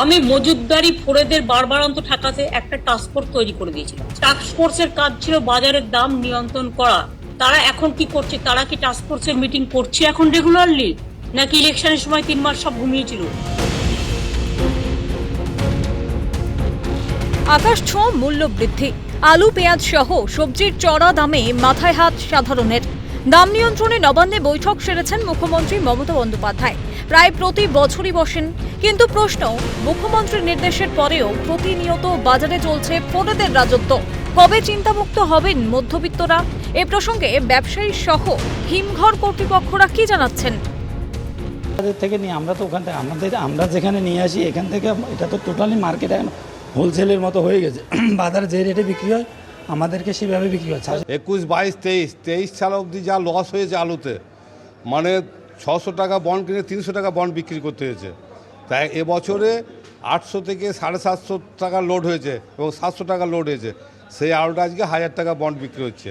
আমি মজুদদারি ফোরেদের বারবারান্ত ঠেকাতে একটা টাস্ক ফোর্স তৈরি করে দিয়েছিলাম। টাস্ক ফোর্সের কাজ ছিল বাজারের দাম নিয়ন্ত্রণ করা। তারা এখন কি করছে? তারা কি টাস্ক ফোর্সের মিটিং করছে এখন রেগুলারলি নাকি ইলেকশনের সময় তিন মাস সব ঘুমিয়েছিল আকাশ ছোঁয়া, মূল্য বৃদ্ধি। আলু, পেঁয়াজ সহ সবজির চড়া দামে মাথায় হাত সাধারণের। দাম নিয়ন্ত্রণে নবান্নে বৈঠক সেরেছেন মুখ্যমন্ত্রী মমতা বন্দ্যোপাধ্যায়। প্রায় প্রতি বছরই বসেন। কিন্তু প্রশ্ন মুখ্যমন্ত্রীর নির্দেশের পরেও প্রতিনিয়ত বাজারে চলছে ফোনেদের রাজত্ব। কবে চিন্তামুক্ত হবেন মধ্যবিত্তরা? এ প্রসঙ্গে ব্যবসায়ী সহ হিমঘর কর্তৃপক্ষরা কি জানাচ্ছেন? আমাদের থেকে নিয়ে আমরা তো ওখান থেকে আমাদের, আমরা যেখানে নিয়ে আসি, এখান থেকে এটা তো টোটালি মার্কেট এখন হোলসেলের মতো হয়ে গেছে। বাজারে যে রেটে বিক্রি হয় আমাদেরকে সেভাবে বিক্রি হচ্ছে একুশ, বাইশ, তেইশ তেইশ সাল অবধি যা লস হয়েছে আলুতে মানে ছশো টাকা বন্ড কিনে তিনশো টাকা বন্ড বিক্রি করতে হয়েছে। তাই এবছরে আটশো থেকে সাড়ে সাতশো টাকা লোড হয়েছে এবং সাতশো টাকা লোড হয়েছে। সেই আলুটা আজকে হাজার টাকা বন্ড বিক্রি হচ্ছে।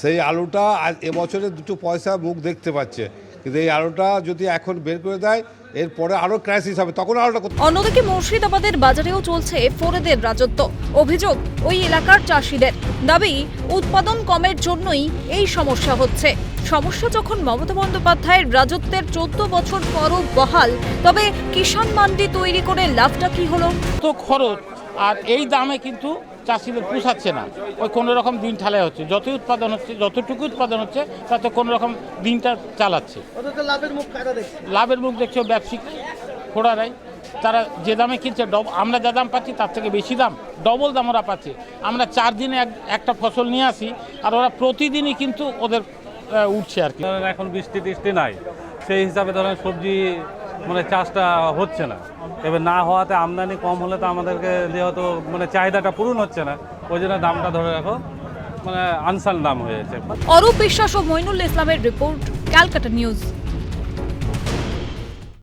সেই আলুটা আজ এবছরে দুটো পয়সা মুখ দেখতে পাচ্ছে। কিন্তু এই আলুটা যদি এখন বের করে দেয় এরপরে আরও ক্রাইসিস হবে তখন কোথায় অন্যদিকে মুর্শিদাবাদের বাজারেও চলছে ফোরেদের রাজত্ব। অভিযোগ ওই এলাকার চাষিদের। দাবি উৎপাদন কমের জন্যই এই সমস্যা হচ্ছে। সমস্যা যখন মমতা বন্দ্যোপাধ্যায়ের রাজত্বের চোদ্দ বছর পরও বহাল তবে কিষাণ মান্ডি তৈরি করে লাভটা কি হলো? তো খরচ আর এই দামে কিন্তু চাষিদের পোষাচ্ছে না। ওই কোনো রকম দিন ঠালাই হচ্ছে। যতই উৎপাদন হচ্ছে যতটুকু উৎপাদন হচ্ছে তাতে কোনো রকম দিনটা চালাচ্ছে। লাভের মুখ দেখছে। লাভের মুখ দেখছে ব্যবসায়িক খোড়ারাই। তারা যে দামে কিনছে ডব আমরা যা দাম পাচ্ছি তার থেকে বেশি দাম ডবল দাম ওরা পাচ্ছে। আমরা চার দিনে এক একটা ফসল নিয়ে আসি আর ওরা প্রতিদিনই কিন্তু ওদের উঠছে আর কি। এখন বৃষ্টি টিষ্টি নাই। সেই হিসাবে ধরেন সবজি মানে চাষটা হচ্ছে না। এবার না হওয়াতে আমদানি কম হলে তো আমাদেরকে যেহেতু মানে চাহিদাটা পূরণ হচ্ছে না, ওই জন্য দামটা ধরে রাখো। মানে আনসান দাম হয়েছে। অরূপ বিশ্বাস ও মইনুল ইসলামের রিপোর্ট, ক্যালকাটা নিউজ।